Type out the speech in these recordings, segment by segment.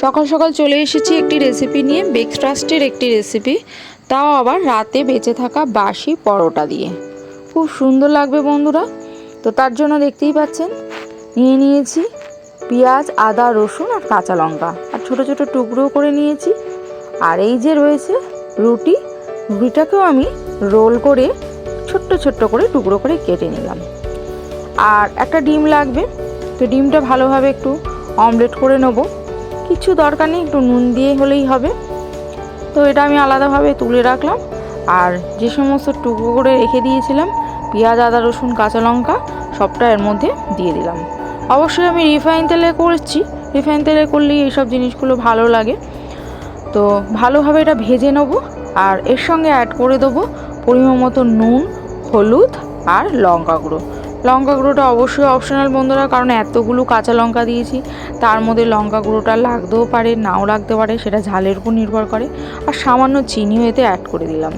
সকাল সকাল চলে এসেছি একটি রেসিপি নিয়ে ব্রেকফাস্টের একটি রেসিপি তাও আবার রাতে বেঁচে থাকা বাসি পরোটা দিয়ে। খুব সুন্দর লাগবে বন্ধুরা। তো তার জন্য দেখতেই পাচ্ছেন, নিয়ে নিয়েছি পেঁয়াজ, আদা, রসুন আর কাঁচা লঙ্কা। আর ছোট ছোট টুকরো করে নিয়েছি। আর এই যে রয়েছে রুটি, রুটিটাকেও আমি রোল করে, ছোট্ট ছোট্ট করে, টুকরো করে কেটে নিলাম। আর একটা ডিম লাগবে। তো ডিমটা ভালোভাবে একটু অমলেট করে নেব। কিছু দরকার নেই, একটু নুন দিয়ে হলেই হবে। তো এটা আমি আলাদাভাবে তুলে রাখলাম। আর যে সমস্ত টুকরো করে রেখে দিয়েছিলাম, পেঁয়াজ, আদা, রসুন, কাঁচা লঙ্কা, সবটা এর মধ্যে দিয়ে দিলাম। অবশ্যই আমি রিফাইন তেলে করছি। রিফাইন তেলে করলেই এইসব জিনিসগুলো ভালো লাগে। তো ভালোভাবে এটা ভেজে নেব আর এর সঙ্গে অ্যাড করে দেবো পরিমাণ মতো নুন, হলুদ আর লঙ্কা গুঁড়ো। লঙ্কা গুঁড়োটা অবশ্যই অপশনাল বন্ধুরা, কারণ এতগুলো কাঁচা লঙ্কা দিয়েছি। তার মধ্যে লঙ্কা গুঁড়োটা লাগতেও পারে, নাও লাগতে পারে, সেটা ঝালের উপর নির্ভর করে। আর সামান্য চিনিও এতে অ্যাড করে দিলাম।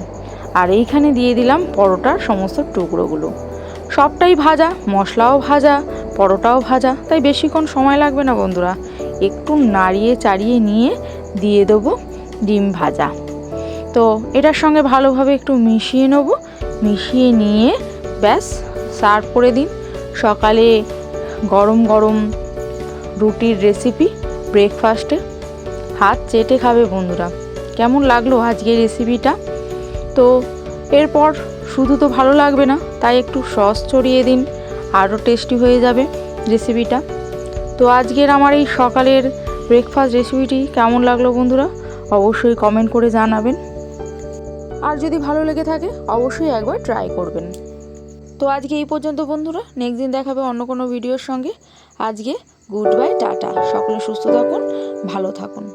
আর এইখানে দিয়ে দিলাম পরোটার সমস্ত টুকরোগুলো। সবটাই ভাজা, মশলাও ভাজা, পরোটাও ভাজা, তাই বেশিক্ষণ সময় লাগবে না বন্ধুরা। একটু নাড়িয়ে চাড়িয়ে নিয়ে দিয়ে দেবো ডিম ভাজা। তো এটার সঙ্গে ভালোভাবে একটু মিশিয়ে নেব, মিশিয়ে নিয়ে ব্যাস সার্ভ করে দিন। সকালে গরম গরম রুটির রেসিপি ব্রেকফাস্টে হাত চেটে খাবে বন্ধুরা। কেমন লাগল আজকের রেসিপিটা তো এরপর শুধু তো ভালো লাগবে না, তাই একটু সস ছড়িয়ে দিন, আরও টেস্টি হয়ে যাবে রেসিপিটা তো আজকের আমার এই সকালের ব্রেকফাস্ট রেসিপিটি কেমন লাগল বন্ধুরা? অবশ্যই কমেন্ট করে জানাবেন। আর যদি ভালো লেগে থাকে, অবশ্যই একবার ট্রাই করবেন। তো আজকে এই পর্যন্ত, বন্ধুরা। নেক্সট দিন দেখাবে অন্য কোনো ভিডিওর সঙ্গে। আজকে গুড বাই টাটা। সকলে সুস্থ থাকুন, ভালো থাকুন।